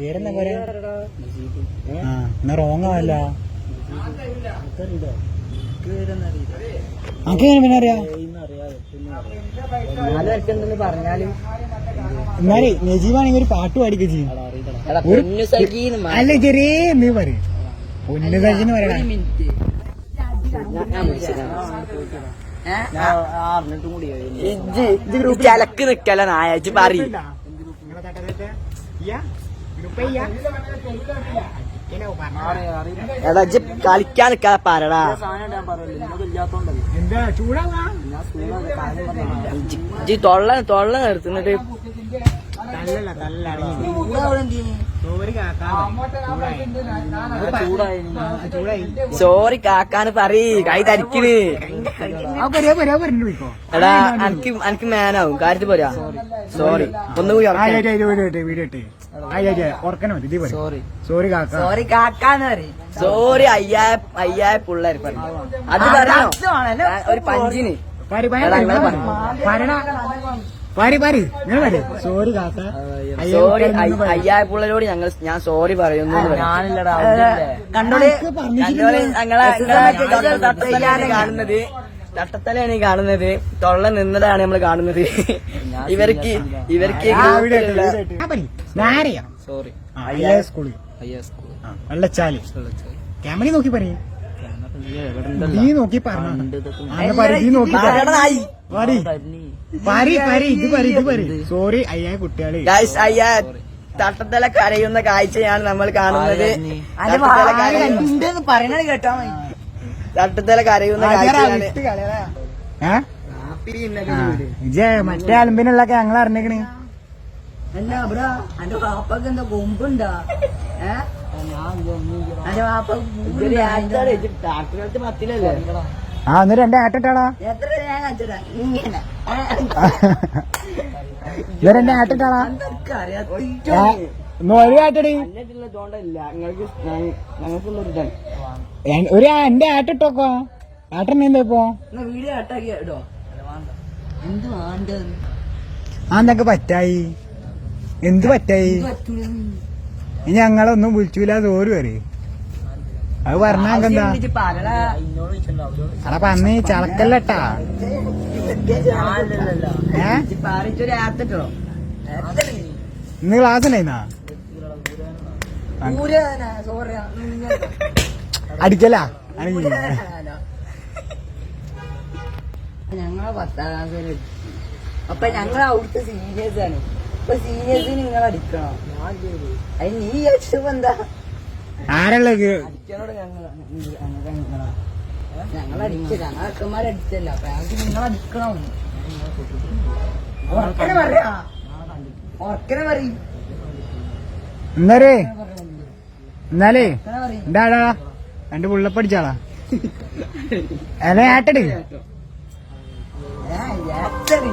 പേരെന്താ പറയാ? ആ എന്നാ റോങ് ആവല്ല. അനക്ക് എങ്ങനെ പിന്നെ അറിയാ? നാല് വരക്കുണ്ടെന്ന് പറഞ്ഞാലും എന്നാലേ നജീബാണെങ്കിൽ ഒരു പാട്ട് പാടിക്ക ചെയ്യും. അല്ല ചെറിയ എന്ന് പറയും? പൊന്നു സജിന്ന് ഒരു പറയണ മിനിറ്റ്. ഞാൻ- ഞാൻ വിളിച്ചതാണ്. ഏ? ഇജ്ജ് ഇജ്ജ് ഗ്രൂപ്പ് ചലക്ക് നിക്കല്ല നായച്ച് പറയും. എടാ ഇജ്ജ് കളിക്കാൻ നിൽക്കാതെ പറടാ എന്താ ചൂടാവാ ഇജ്ജ് ഇജ്ജ് തൊള്ള തൊള്ള നിർത്തുന്നിട്ട് തല്ലല്ല ചൂടായി. സോറി കാക്കാന് പറയ്. കൈ തരിക്കണ് പറഞ്ഞു എടാ അനക്ക് അനക്ക് മാനാവും. കാര്യത്തിൽ പോരാ. സോറി ഇത് സോറി സോറി കാക്ക. സോറി കാക്കാന്ന് പറയും. സോറി അയ്യായ അയ്യായ പിള്ളേർ പറഞ്ഞു. അത് പറഞ്ഞോ ഒരു പഞ്ചിന്. പാരി പാരി സോറി കാക്ക. സോറി ഞങ്ങൾ ഞാൻ സോറി പറയുന്നു കാണുന്നത്. തട്ടത്തലയാണ് ഈ കാണുന്നത്. തൊള്ള നിന്നതാണ് നമ്മൾ കാണുന്നത്. ഇവർക്ക് ഇവർക്ക് സോറി അയ്യാ സ്കൂളിൽ വെള്ളച്ചാൽ ക്യാമറ നോക്കി പറയും. നീ നോക്കി പറഞ്ഞു നോക്കി ഇത് ഇത് സോറി അയ്യാ കുട്ടികളെ. ഗൈസ് അയ്യ തട്ടത്തല കരയുന്ന കാഴ്ചയാണ് നമ്മൾ കാണുന്നത്. തട്ടത്തല കരയുന്ന പറയണത് കേട്ടോ തട്ടത്തല കരയുന്ന കാഴ്ചയാണ്. മറ്റേ അലമ്പിനുള്ളൊക്കെ ഞങ്ങൾ അറിഞ്ഞേക്കണ്. അല്ല ഇവിടെ എന്റെ വാപ്പക്ക് എന്താ കൊമ്പുണ്ടാ? ഏഹ് എന്റെ വാപ്പ ഡാക്ടറെ പത്തിലല്ലേ ആ ഒന്ന് രണ്ട് രണ്ട് ആട്ടിട്ടാളാ? അറിയാത്ത ഒന്ന് ഒരു ആട്ടടി. ഒരു എന്റെ ആട്ടിട്ടോക്കോ? ആട്ടന്നെ എന്താ ഇപ്പോ ആ എന്തൊക്കെ പറ്റായി. എന്ത് പറ്റായി? ഇനി ഞങ്ങളൊന്നും വിളിച്ചൂല ഓരോ പറയും അത് പറഞ്ഞാ എന്താ പറടാ അടാ പന്നി ചളക്കല്ലട്ടാ? ഇന്ന് ക്ലാസ് ഉണ്ടായിന്നാ സോറി അടിക്കല? ഞങ്ങളെ പത്താം ക്ലാസ് അപ്പൊ ഞങ്ങൾ അവിടുത്തെ സീനിയേഴ്സ് ആണ്. അപ്പൊ സീനിയേഴ്സിന് നിങ്ങൾ അടിക്കണം. അത് നീ അടിച്ചപ്പോ എന്താ? ആരല്ലേ എന്നാലേ? എന്നാലേ? എന്താടാ രണ്ട് പുള്ളപ്പടിച്ചാളാ അല്ല ഏട്ടടി ഏട്ടടി